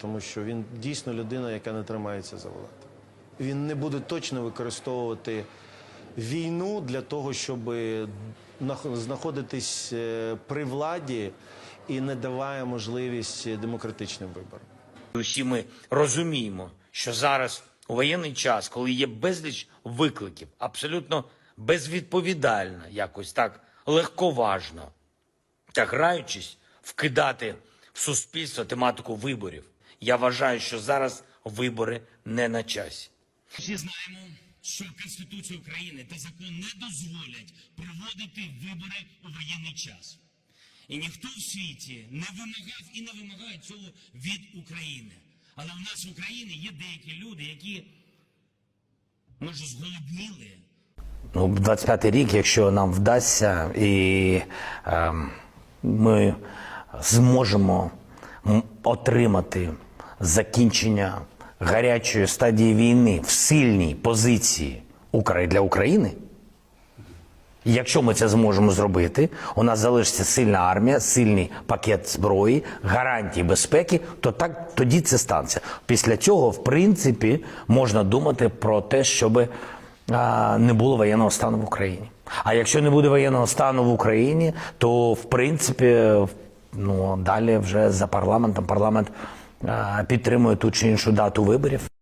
тому що він дійсно людина, яка не тримається за владу. Він не буде точно використовувати війну для того, щоб знаходитись е, при владі і не даває можливість демократичним виборам. Усі ми розуміємо, що зараз у воєнний час, коли є безліч викликів, абсолютно безвідповідально, якось так легковажно та граючись, вкидати в суспільство тематику виборів. Я вважаю, що зараз вибори не на часі. Всі знаємо, що Конституція України та закон не дозволять проводити вибори у воєнний час. І ніхто в світі не вимагав і не вимагає цього від України. Але у нас в Україні є деякі люди, які може зголодніли, Ну, 25-й рік, якщо нам вдасться, і е, ми зможемо отримати закінчення гарячої стадії війни в сильній позиції для України. Якщо ми це зможемо зробити, у нас залишиться сильна армія, сильний пакет зброї, гарантії безпеки, то так тоді це станеться. Після цього, в принципі, можна думати про те, щоб а, не було воєнного стану в Україні. А якщо не буде воєнного стану в Україні, то в принципі, ну далі вже за парламентом парламент а, підтримує ту чи іншу дату виборів.